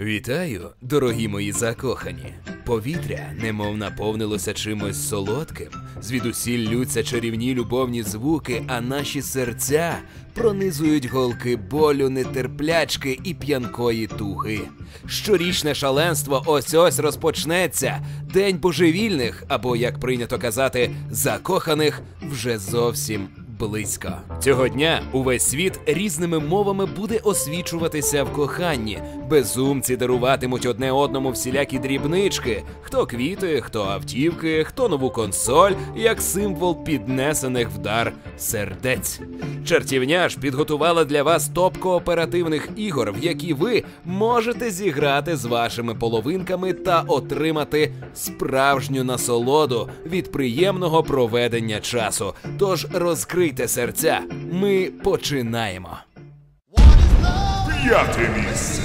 Вітаю, дорогі мої закохані. Повітря немов наповнилося чимось солодким. Звідусіль лються чарівні любовні звуки, а наші серця пронизують голки болю, нетерплячки і п'янкої туги. Щорічне шаленство ось ось розпочнеться. День божевільних, або як прийнято казати, закоханих вже зовсім близько. Цього дня увесь світ різними мовами буде освічуватися в коханні. Безумці даруватимуть одне одному всілякі дрібнички: хто квіти, хто автівки, хто нову консоль, як символ піднесених в дар сердець. Чертівня ж підготувала для вас топ кооперативних ігор, в які ви можете зіграти з вашими половинками та отримати справжню насолоду від приємного проведення часу. Тож розкрийте серця. Ми починаємо. П'яте місце.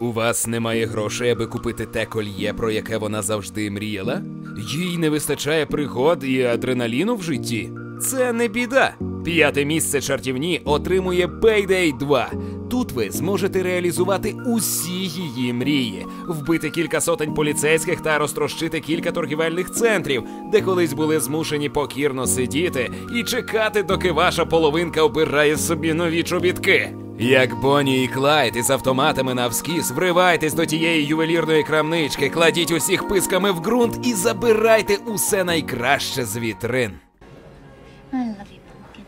У вас немає грошей, аби купити те кольє, про яке вона завжди мріяла? Їй не вистачає пригод і адреналіну в житті. Це не біда. П'яте місце чартівні отримує Payday 2. Тут ви зможете реалізувати усі її мрії, вбити кілька сотень поліцейських та розтрощити кілька торгівельних центрів, де колись були змушені покірно сидіти і чекати, доки ваша половинка обирає собі нові чобітки. Як Бонні і Клайд із автоматами навскіз, вривайтесь до тієї ювелірної крамнички, кладіть усіх писками в ґрунт і забирайте усе найкраще з вітрин. I love you, pumpkin.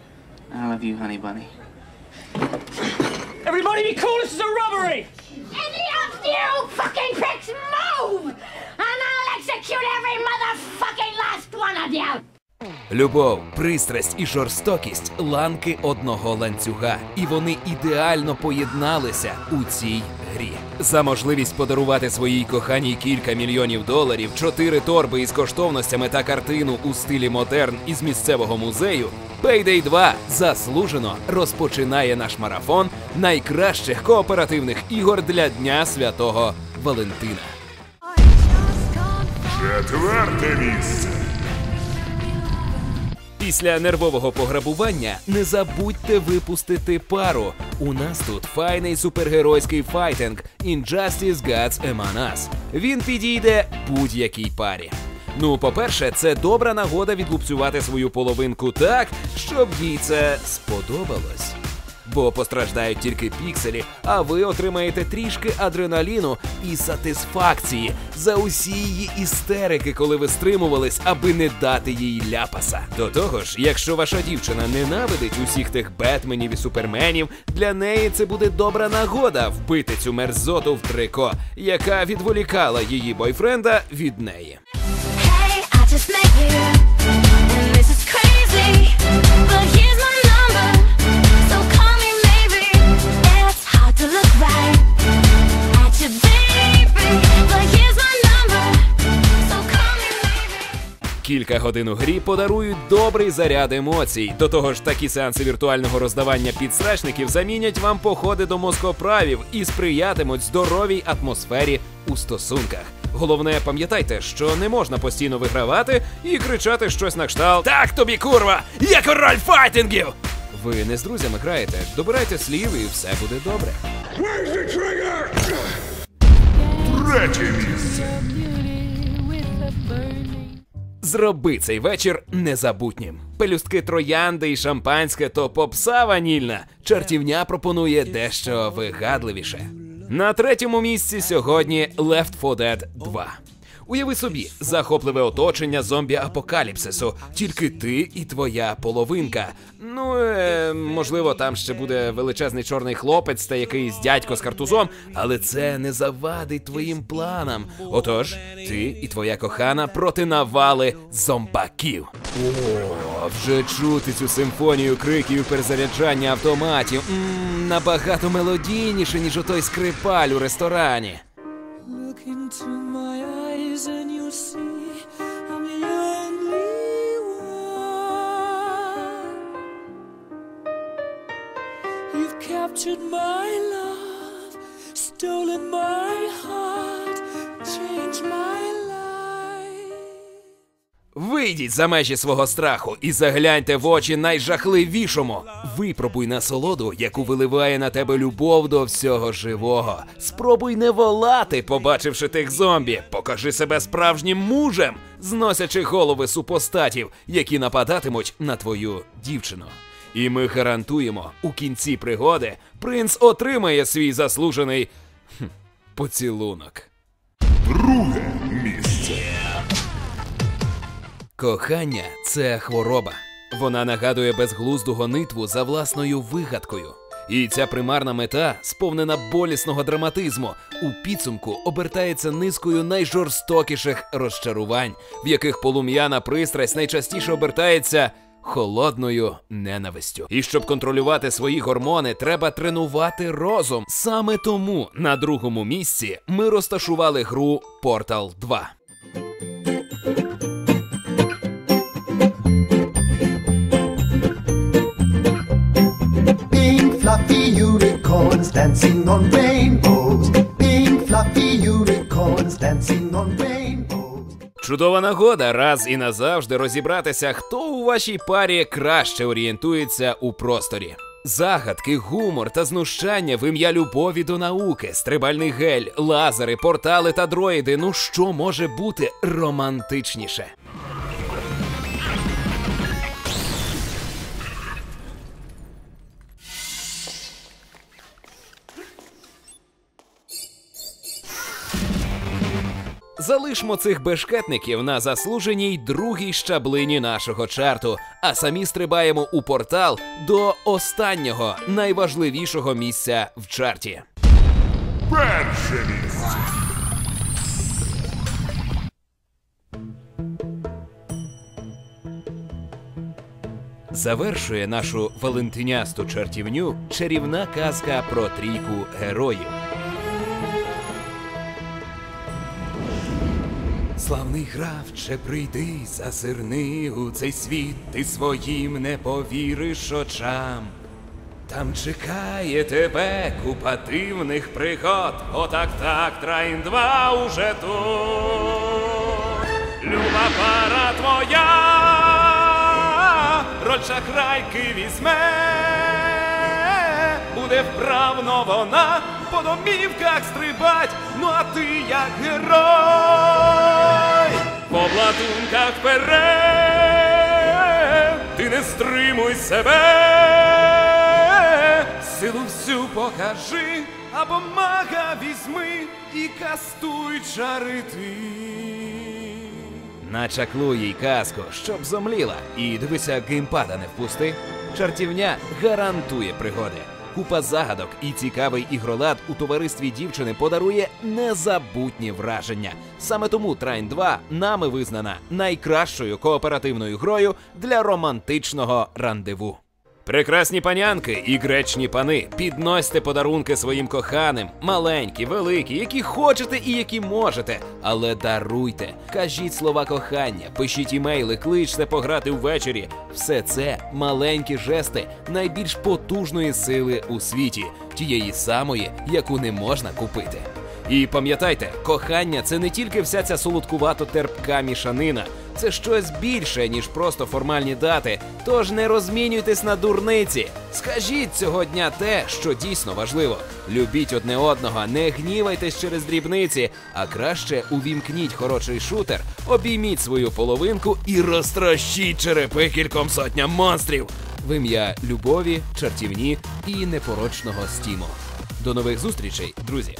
I love you, honey bunny. Everybody be cool, this is a robbery! Any of you fucking pricks move! And I'll execute every motherfucking last one of you! Любов, пристрасть і жорстокість ланки одного ланцюга, і вони ідеально поєдналися у цій грі. За можливість подарувати своїй коханій кілька мільйонів доларів, чотири торби із коштовностями та картину у стилі модерн із місцевого музею. Payday 2 заслужено розпочинає наш марафон найкращих кооперативних ігор для Дня Святого Валентина. Четверте місце. Після нервового пограбування не забудьте випустити пару. У нас тут файний супергеройський файтинг Injustice Gods Among Us. Він підійде будь-якій парі. Ну, по-перше, це добра нагода відлупцювати свою половинку так, щоб їй це сподобалось. Бо постраждають тільки пікселі, а ви отримаєте трішки адреналіну і сатисфакції за усі її істерики, коли ви стримувались, аби не дати їй ляпаса. До того ж, якщо ваша дівчина ненавидить усіх тих бетменів і суперменів, для неї це буде добра нагода вбити цю мерзоту в трико, яка відволікала її бойфренда від неї. Hey, I just met you, and this is crazy. But here's Кілька годин у грі подарують добрий заряд емоцій. До того ж, такі сеанси віртуального роздавання підсрачників замінять вам походи до мозкоправів і сприятимуть здоровій атмосфері у стосунках. Головне, пам'ятайте, що не можна постійно вигравати і кричати щось на кшталт Так тобі, курва! Я король файтингів! Ви не з друзями граєте, добирайте слів і все буде добре. Третє місце. Зроби цей вечір незабутнім. Пелюстки троянди і шампанське то попса ванільна. Чартівня пропонує дещо вигадливіше. На третьому місці сьогодні Left 4 Dead 2. Уяви собі, захопливе оточення зомбі-апокаліпсису. Тільки ти і твоя половинка. Ну, е, можливо, там ще буде величезний чорний хлопець та якийсь дядько з картузом, але це не завадить твоїм планам. Отож, ти і твоя кохана проти навали зомбаків. О, вже чути цю симфонію криків перезаряджання автоматів. Мм, набагато мелодійніше, ніж отой скрипаль у ресторані. Captured my love, stolen my heart, changed my life. Вийдіть за межі свого страху і загляньте в очі найжахливішому. Випробуй насолоду, яку виливає на тебе любов до всього живого. Спробуй не волати, побачивши тих зомбі. Покажи себе справжнім мужем, зносячи голови супостатів, які нападатимуть на твою дівчину. І ми гарантуємо, у кінці пригоди принц отримає свій заслужений хм, поцілунок. Друге місце. Кохання це хвороба. Вона нагадує безглузду гонитву за власною вигадкою. І ця примарна мета, сповнена болісного драматизму, у підсумку обертається низкою найжорстокіших розчарувань, в яких полум'яна пристрасть найчастіше обертається холодною ненавистю. І щоб контролювати свої гормони, треба тренувати розум. Саме тому на другому місці ми розташували гру Portal 2. Pink fluffy unicorns dancing on rainbows. Чудова нагода раз і назавжди розібратися, хто у вашій парі краще орієнтується у просторі. Загадки, гумор та знущання в ім'я любові до науки, стрибальний гель, лазери, портали та дроїди. Ну що може бути романтичніше? Залишмо цих бешкетників на заслуженій другій щаблині нашого чарту, а самі стрибаємо у портал до останнього найважливішого місця в чарті. Перше місце. Завершує нашу валентинясту чартівню чарівна казка про трійку героїв. Славний гравче, прийди, зазирни у цей світ, ти своїм не повіриш очам. Там чекає тебе купа дивних пригод. Отак так, Трайн 2 уже тут. Люба пара твоя, роль шахрайки візьме. Буде вправно вона по домівках стрибать, ну а ти як герой. По платунках вперед, ти не стримуй себе. Силу всю покажи, або мага візьми і кастуй чари ти. Начаклуй їй казку, щоб зомліла, і дивися, геймпада не впусти. Чартівня гарантує пригоди. Купа загадок і цікавий ігролад у товаристві дівчини подарує незабутні враження. Саме тому Трайн 2 нами визнана найкращою кооперативною грою для романтичного рандеву. Прекрасні панянки і гречні пани, підносьте подарунки своїм коханим, маленькі, великі, які хочете і які можете. Але даруйте, кажіть слова кохання, пишіть імейли, кличте пограти ввечері. Все це маленькі жести найбільш потужної сили у світі, тієї самої, яку не можна купити. І пам'ятайте, кохання це не тільки вся ця солодкувато терпка мішанина, це щось більше, ніж просто формальні дати. Тож не розмінюйтесь на дурниці. Скажіть цього дня те, що дійсно важливо. Любіть одне одного, не гнівайтесь через дрібниці, а краще увімкніть хороший шутер, обійміть свою половинку і розтрощіть черепи кільком сотням монстрів. В ім'я любові, чартівні і непорочного стіму. До нових зустрічей, друзі!